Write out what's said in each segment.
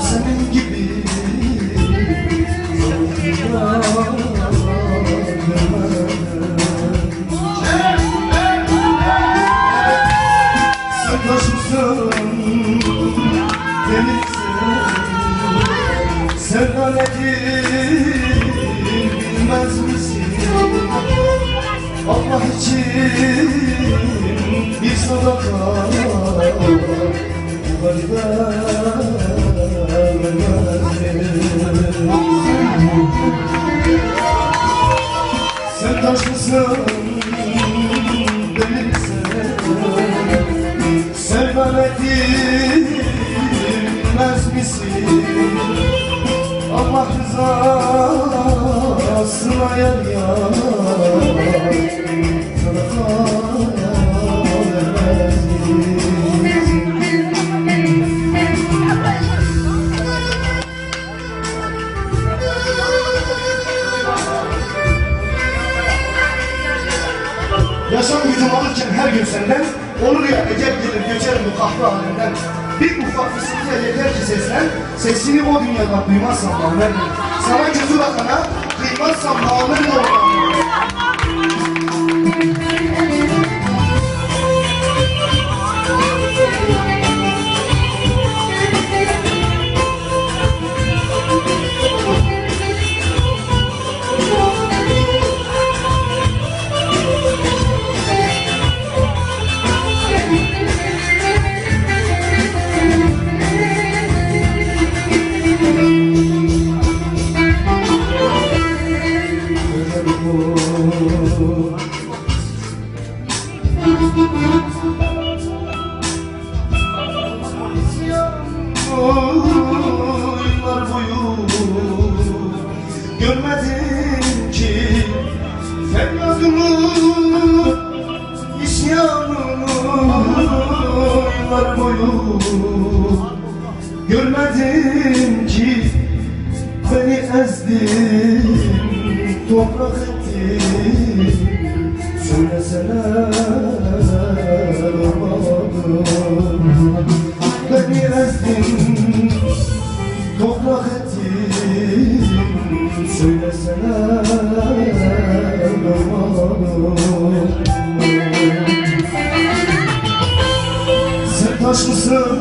senin gibi. Sarhoşsun, denizsin Sevda nedir bilmez misin? Allah için bir sadaka. Sen denizsin Sevmem edilmez misin? Allah rızasına yar yar Yaşam gücüm alırken her gün senden Olur ya ecel gelir geçerim bu kahve halinden. Bir ufak fısıltıya yeter ki seslen Sesini o dünyadan duymazsam bağlar Sana gözü bakana kıymazsam bağlar Yıllar görmedim ki beni ezdin, toprak ettin. Söyleseler olmadı Beni ezdin, toprak ettin. Söyleseler olmadı Sen taş mısın?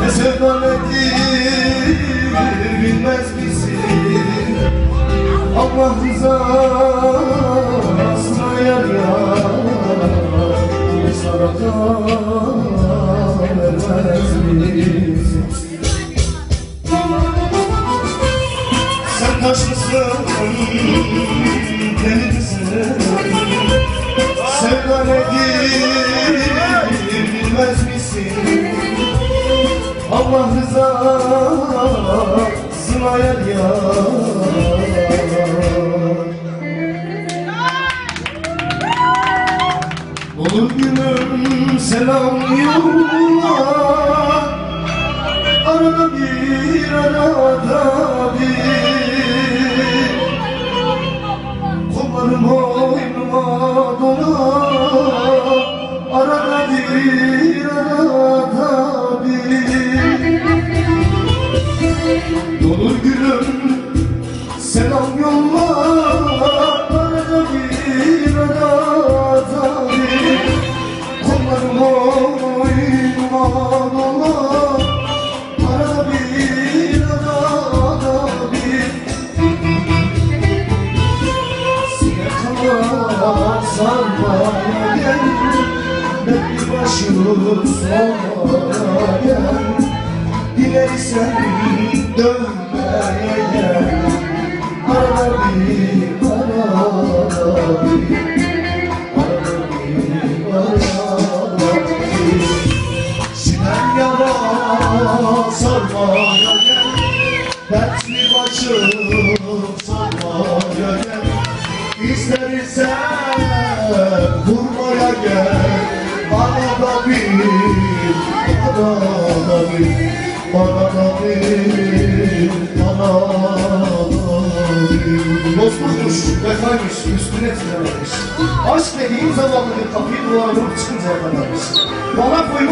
Ne sevda nedir, bilmez misin? Allah rızasına yar Bir sadaka vermez misin? Sen taş mısın, deli misin? Misin? Allah rızasına yar yar Olur gülüm selam yolla Arada bir arada bir selam yolla Arada bir arada bir Kollarım oynuma dola Arada bir arada bir Sine kalan sarmaya gel Bekli başım sormaya gel Dilersen dönmeye gel sarmaya gel Dertli başım sarmaya gel İstersen vurmaya gel Bana da bir, bana da bir Bana da bir, bana da Aşk dediğin bir kapıyı duvarı vurup çıkıncaya kadarmış Bana koymuş